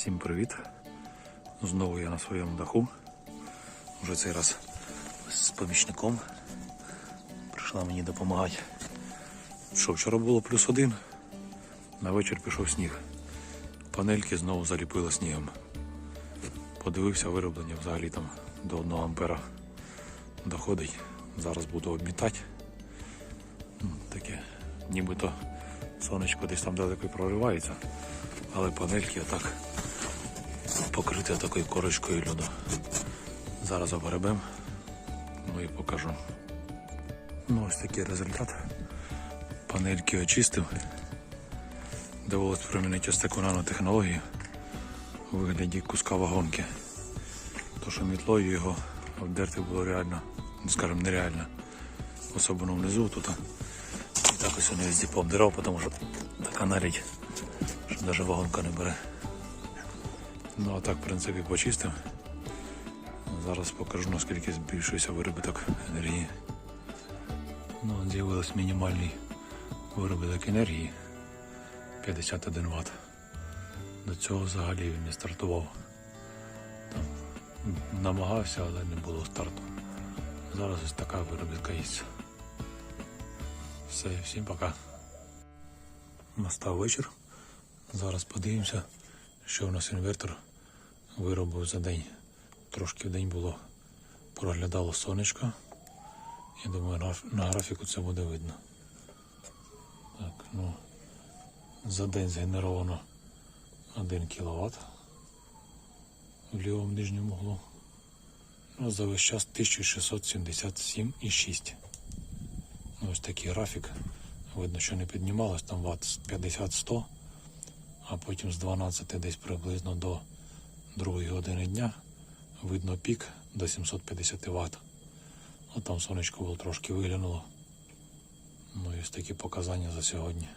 Всім привіт! Знову я на своєму даху. Вже цей раз з помічником. Прийшла мені допомагати. Що вчора було плюс один, на вечір пішов сніг. Панельки знову заліпило снігом. Подивився вироблення взагалі там до 1 ампера доходить. Зараз буду обмітати. Таке, нібито сонечко десь там далеко проривається, але панельки отак покриті такою корочкою льоду. Зараз обгребем, ну і покажу. Ну ось такий результат. Панельки очистив. Довелось примінити ось таку нанотехнологію у вигляді куска вагонки. То що мітлою його обдерти було реально, ну скажімо, нереально. Особливо внизу тут. І так ось не везде пообдирав, тому що така налідь, що навіть вагонка не бере. Ну а так, в принципі, почистив. Зараз покажу, наскільки збільшується виробіток енергії. Ну, з'явився мінімальний виробіток енергії 51 Вт. До цього взагалі він не стартував. Там намагався, але не було старту. Зараз ось така виробітка є. Все, всім пока. Настав вечір. Зараз подивимося, що у нас інвертор виробив за день. Трошки в день було проглядало сонечко. Я думаю, на, графіку це буде видно. Так, ну, за день згенеровано 1 кВт в лівому нижньому углу. Ну, за весь час 1677,6. Ну, ось такий графік. Видно, що не піднімалось, там ватт 50-100, а потім з 12 десь приблизно до 2 години дня видно пік до 750 Вт. От там сонечко було трошки виглянуло. Ну і ось такі показання за сьогодні.